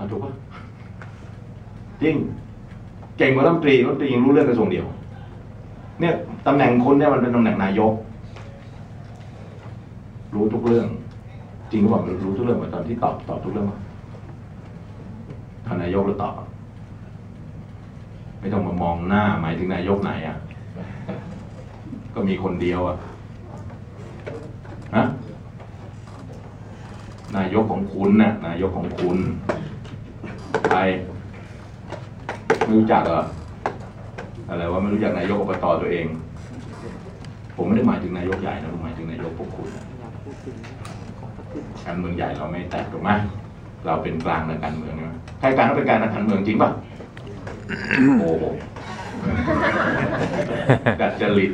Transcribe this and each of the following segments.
อ่าถูกปะจริง เก่งกว่ารัฐมนตรีรัฐมนตรียังรู้เรื่องกระทรวงเดียว เนี่ยตำแหน่งคนเนี่ยมันเป็นตำแหน่งนายก รู้ทุกเรื่อง จริงหรือเปล่ารู้ทุกเรื่องเหมือนตอนที่ตอบตอบทุกเรื่องปะนนายกแล้วตอบไม่ต้องมามองหน้าหมายถึงนายกไหนอะ ก็มีคนเดียวอะฮะนายกของคุณน่ะนายกของคุณ ใครไม่รู้จักเหรออะไรว่าไม่รู้จักนายกอบตตัวเอง ผมไม่ได้หมายถึงนายกใหญ่นะผมหมายถึงนายกพวกคุณนะการเมืองใหญ่เราไม่แตกถูกไหมเราเป็นกลางในการเมืองนะใครการต้องเป็นกลารในการเมืองจริงป่ะโอ้โหดัดจริต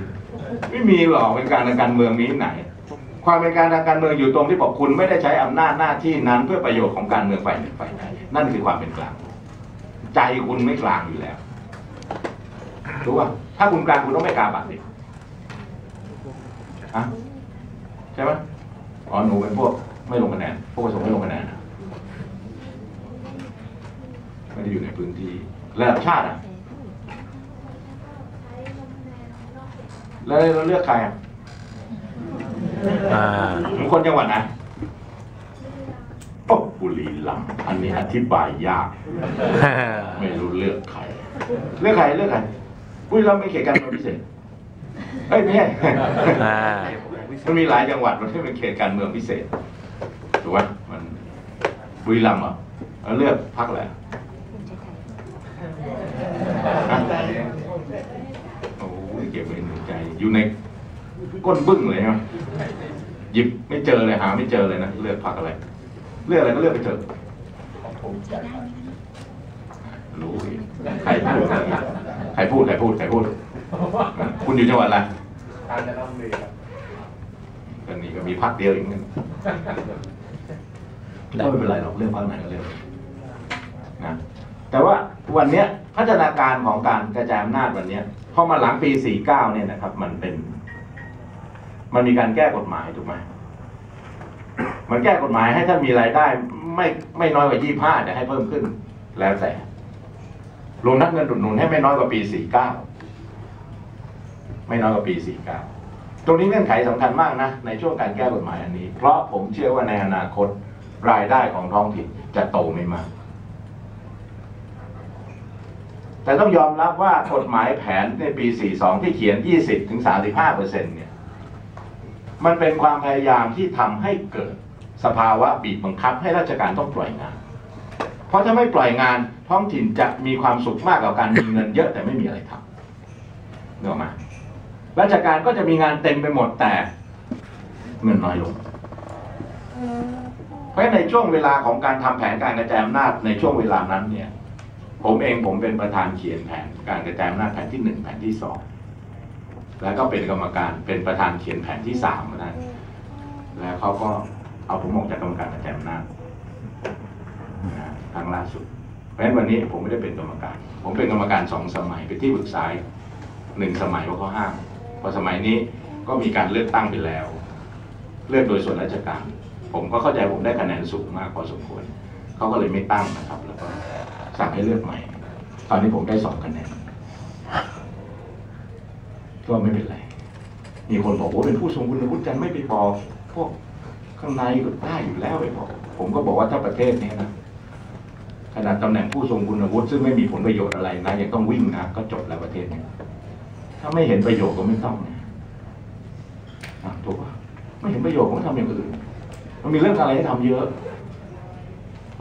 ไม่มีหรอกเป็นการทางการเมืองนี้ไหน ความเป็นการทางการเมืองอยู่ตรงที่บอกคุณไม่ได้ใช้อำนาจหน้าที่นั้น เพื่อประโยชน์ของการเมืองฝ่ายหนึ่งฝ่ายใดนั่นคือความเป็นกลาง ใจคุณไม่กลางอยู่แล้วรู้ป่ะถ้าคุณกลางคุณต้องไม่กาบัตรดิฮะใช่ไหมอ๋อหนูเป็นพวกไม่ลงคะแนนพวกประสงค์ไม่ลงคะแนนไม่ได้อยู่ในพื้นที่ระดับชาติอะแล้วเราเลือกใครอะ อ่าผมคนจังหวัดไหนโอ้บุรีรัมย์อันนี้อธิบายยาก ไม่รู้เลือกใคร เลือกใครเลือกใครบุรีรัมย์ไม่เขตการเมืองพิเศษเอ้ยไม่ใช่อ่ามันมีหลายจังหวัดมันที่เป็นเขตการเมืองพิเศษถูกไหมมันบุรีรัมย์เหรอแล้วเลือกพรรคอะไรฮะโอ้ยเก็บไว้ในใจอยู่ในก้นบึ้งเลยใช่ไหม หยิบไม่เจอเลยหา ไม่เจอเลยนะเลือกพรรคอะไร เลือกอะไรก็เลือกไปเถอะรู้อีกใครพูดใครพูดใครพูดใครพูด คุณอยู่จังหวัดอะไรทานจะต้องมีครับก็นี่ก็มีพักเดียวเองนั่นก็ไม่เป็นไรหรอกเรื่องพักไหนก็เรื่องนะแต่ว่าวันเนี้ยพัฒนาการของการกระจายอำนาจวันเนี้ยพอมาหลังปี 49 เนี่ยนะครับ มันเป็น มันมีการแก้กฎหมายถูกไหม มันแก้กฎหมายให้ท่านมีรายได้ไม่ไม่น้อยกว่า25แต่ให้เพิ่มขึ้นแล้วแต่รวมทั้งเงินอุดหนุนให้ไม่น้อยกว่าปี49ไม่น้อยกว่าปี49ตรงนี้เงื่อนไขสำคัญมากนะ ในช่วงการแก้กฎหมายอันนี้ เพราะผมเชื่อว่าในอนาคตรายได้ของท้องถิ่นจะโตไม่มาก แต่ต้องยอมรับว่ากฎหมายแผนในปี 42 ที่เขียน 20ถึง35เปอร์เซ็นต์เนี่ย มันเป็นความพยายามที่ทำให้เกิด สภาวะบีบบังคับให้ราชการต้องปล่อยงาน เพราะถ้าไม่ปล่อยงานท้องถิ่นจะมีความสุขมากกว่าการมีเงินเยอะแต่ไม่มีอะไรทำเนกออกไหมาราชการก็จะมีงานเต็มไปหมดแต่เงินน้อยลง เพราะฉะนั้นในช่วงเวลาของการทำแผนการกระจายอำนาจในช่วงเวลานั้นเนี่ย ผมเองผมเป็นประธานเขียนแผนการกระจายอำนาจแผนที่หนึ่งแผนที่สองแล้วก็เป็นกรรมการเป็นประธานเขียนแผนที่สามนะแล้วเขาก็ เอาผมออกจากกรรมการกระจายอำนาจนะครั้งล่าสุด เพราะฉะนั้นวันนี้ผมไม่ได้เป็นกรรมการ ผมเป็นกรรมการสองสมัยเป็นที่ปรึกษาหนึ่งสมัยว่าเขาห้ามพอสมัยนี้ก็มีการเลือกตั้งไปแล้ว เลือกโดยส่วนราชการ ผมก็เข้าใจผมได้คะแนนสูงมากพอสมควรเขาก็เลยไม่ตั้งนะครับ แล้วก็สั่งให้เลือกใหม่ ตอนนี้ผมได้สองคะแนนก็ไม่เป็นไร มีคนบอกว่าเป็นผู้ทรงคุณวุฒิกันไม่ไปพอพวก ข้างในก็ได้อยู่แล้วไปบอกผมก็บอกว่าถ้าประเทศนี้นะขนาดตำแหน่งผู้ทรงคุณวุฒิซึ่งไม่มีผลประโยชน์อะไรนะยังต้องวิ่งนะก็จบแล้วประเทศนี้ถ้าไม่เห็นประโยชน์ก็ไม่ต้องนะอะถูกปะไม่เห็นประโยชน์ก็ทำอย่างอื่น มันมีเรื่องอะไรให้ทำเยอะ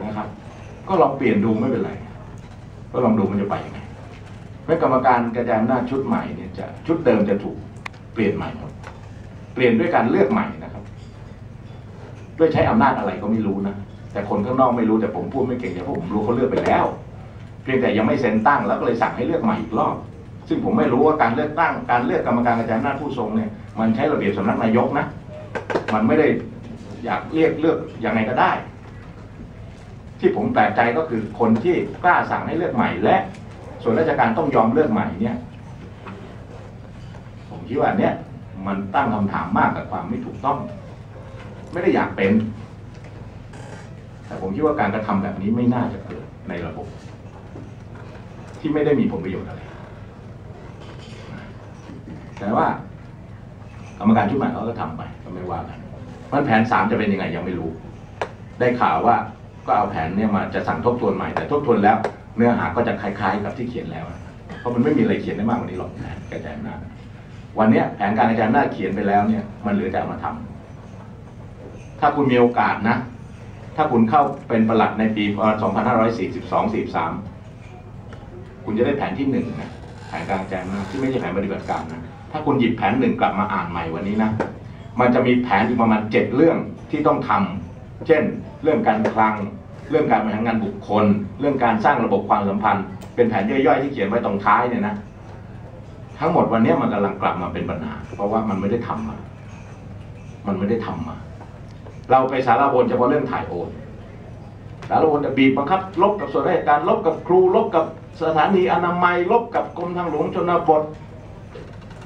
นะครับ ก็ลองเปลี่ยนดูไม่เป็นไร ก็ลองดูมันจะไปยังไงแม้กรรมการกระจายอำนาจชุดใหม่เนี่ยจะชุดเดิมจะถูกเปลี่ยนใหม่หมดเปลี่ยนด้วยการเลือกใหม่นะครับ ด้วยใช้อำนาจอะไรก็ไม่รู้นะแต่คนข้างนอกไม่รู้แต่ผมพูดไม่เก่งแต่พวกผมรู้เขาเลือกไปแล้ว เพียงแต่ยังไม่เซ็นตั้งแล้วก็เลยสั่งให้เลือกใหม่อีกรอบซึ่งผมไม่รู้ว่าการเลือกตั้งการเลือกกรรมการกระจายอำนาจผู้ทรงเนี่ยมันใช้ระเบียบสำนักนายกนะ มันไม่ได้อยากเรียกเลือกยังไงก็ได้ ที่ผมแปลกใจก็คือคนที่กล้าสั่งให้เลือกใหม่และส่วนราชการต้องยอมเลือกใหม่เนี่ย ผมคิดว่าเนี้ยมันตั้งคำถามมากกับความไม่ถูกต้อง ไม่ได้อยากเป็น แต่ผมคิดว่าการกระทำแบบนี้ไม่น่าจะเกิดในระบบ ที่ไม่ได้มีผลประโยชน์อะไร แต่ว่ากรรมการชุดใหม่เขาก็ทำไปก็ไม่ว่ากันมันแผนสามจะเป็นยังไงยังไม่รู้ ได้ข่าวว่าก็เอาแผนเนี่ยมาจะสั่งทบทวนใหม่แต่ทบทวนแล้ว เนื้อหาก็จะคล้ายๆ กับที่เขียนแล้ว เพราะมันไม่มีอะไรเขียนได้มากกว่านี้หรอกแผนกระจายอำนาจวันนี้แผนการกระจายอำนาจเขียนไปแล้วเนี่ยมันเหลือแต่เอามาทำ ถ้าคุณมีโอกาสนะ ถ้าคุณเข้าเป็นประหลัดในปี 2542-43 คุณจะได้แผนที่หนึ่งนะแผนการกระจายอำนาจที่ไม่ใช่แผนปฏิบัติการนะถ้าคุณหยิบแผนหนึ่งกลับมาอ่านใหม่วันนี้นะ มันจะมีแผนอีกประมาณเจ็ดเรื่องที่ต้องทำเช่น เรื่องการคลัง เรื่องการบริหารงานบุคคล เรื่องการสร้างระบบความสัมพันธ์ เป็นแผนย่อยๆที่เขียนไว้ตรงท้ายเนี่ยนะ ทั้งหมดวันนี้มันกำลังกลับมาเป็นปัญหา เพราะว่ามันไม่ได้ทำมา มันไม่ได้ทำมา เราไปสารบนเฉพาะเรื่องถ่ายโอนสารบนจะบีบบังคับ ลบกับส่วนราชการลบกับครู ลบกับสถานีอนามัย ลบกับกรมทางหลวงชนบท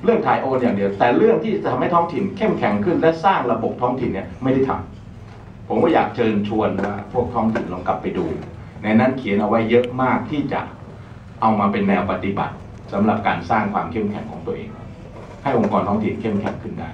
เรื่องถ่ายโอนอย่างเดียว แต่เรื่องที่จะทำให้ท้องถิ่นเข้มแข็งขึ้น และสร้างระบบท้องถิ่นเนี่ยไม่ได้ทำผมก็อยากเชิญชวนว่าพวกท้องถิ่นลองกลับไปดู ในนั้นเขียนเอาไว้เยอะมากที่จะเอามาเป็นแนวปฏิบัติสำหรับการสร้างความเข้มแข็งของตัวเอง ให้องค์กรท้องถิ่นเข้มแข็งขึ้นได้